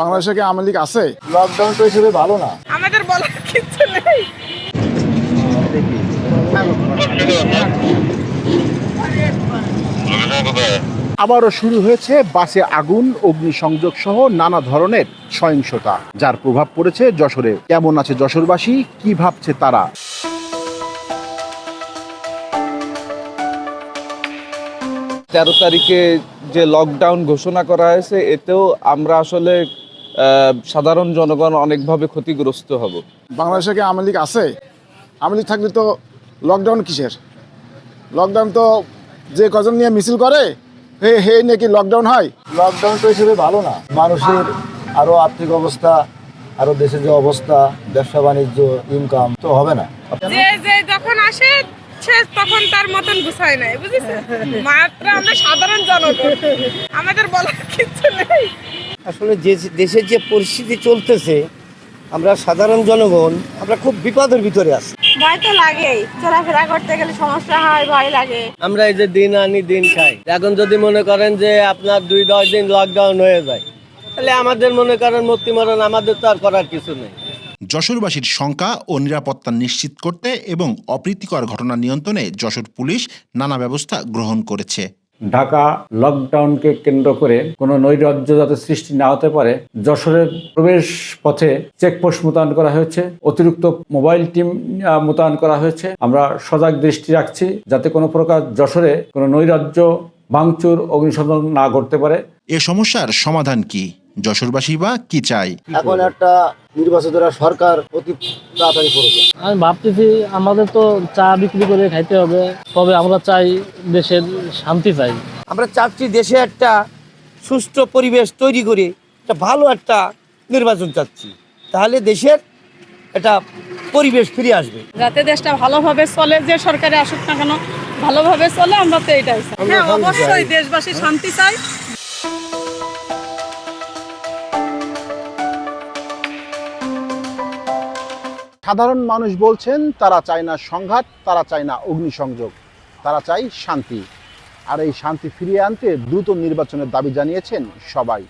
বাংলাদেশে কি আওয়ামী লীগ আছে? লকডাউন তো হিসেবে ভালো না। আমাদের বলার কিছু নেই। আবারও শুরু হয়েছে বাসে আগুন অগ্নিসংযোগ সহ নানা ধরনের সহিংসতা যার প্রভাব পড়েছে যশোরে। কেমন আছে যশোরবাসী? কি ভাবছে তারা? তেরো তারিখে যে লকডাউন ঘোষণা করা হয়েছে এতেও আমরা আসলে সাধারণ জনগণ অনেকভাবে ক্ষতিগ্রস্ত হব। বাংলাদেশে কি আওয়ামী লীগ আছে? আওয়ামী লীগ থাকলে তো লকডাউন কিসের? লকডাউন তো যে কজন নিয়ে মিছিল করে হে হে নাকি লকডাউন হয়? লকডাউন তো হিসেবে ভালো না। মানুষের আরও আর্থিক অবস্থা আরও দেশের যে অবস্থা ব্যবসা বাণিজ্য ইনকাম তো হবে না। যে যে যখন আসে সে তখন তার মতন গুছায় নাই মাত্র আমরা সাধারণ জনগণ। আমাদের বলার কিছু নেই। আসলে যে দেশের যে পরিস্থিতি চলতেছে আমরা সাধারণ জনগণ আমরা খুব বিপদের ভিতরে আছি। ভয় তো লাগেই। চলাফেরা করতে গেলে সমস্যা হয় ভয় লাগে। আমরা এই যে দিন আনি দিন খাই। এখন যদি মনে করেন যে আপনার দুই দশ দিন লকডাউন হয়ে যায় তাহলে আমাদের মনে করেন মৃত্যুমরণ আমাদের তো আর করার কিছু নেই। যশোরবাসীর শঙ্কা ও নিরাপত্তা নিশ্চিত করতে এবং অপ্রীতিকর ঘটনা নিয়ন্ত্রণে যশোর পুলিশ নানা ব্যবস্থা গ্রহণ করেছে। ঢাকা লকডাউনকে কেন্দ্র করে কোনো নৈরাজ্য যাতে সৃষ্টি না হতে পারে যশোরের প্রবেশ পথে চেকপোস্ট মোতায়েন করা হয়েছে অতিরিক্ত মোবাইল টিম মোতায়েন করা হয়েছে। আমরা সজাগ দৃষ্টি রাখছি যাতে কোনো প্রকার যশোরে কোনো নৈরাজ্য ভাঙচুর অগ্নিসংযোগ না ঘটতে পারে। এ সমস্যার সমাধান কি? যশোরবাসী বা কি চাই এখন একটা নির্বাচিত সরকার অতি তাড়াতাড়ি প্রয়োজন আমি ভাবতেছি আমাদের তো চা বিক্রি করে খাইতে হবে তবে আমরা চাই দেশের শান্তি চাই। আমরা চাচ্ছি দেশে একটা সুষ্ঠু পরিবেশ তৈরি করে একটা ভালো একটা নির্বাচন চাচ্ছি। তাহলে দেশের একটা পরিবেশ ফিরে আসবে। যাতে দেশটা ভালোভাবে চলে যে সরকারে আসুক না কেন ভালোভাবে চলে আমরা তো এটাই চাই। হ্যাঁ অবশ্যই দেশবাসী শান্তি চাই। সাধারণ মানুষ বলছেন, তারা চায় না সংঘাত, তারা চায় না অগ্নিসংযোগ, তারা চায় শান্তি। আর এই শান্তি ফিরিয়ে আনতে দ্রুত নির্বাচনের দাবি জানিয়েছেন সবাই।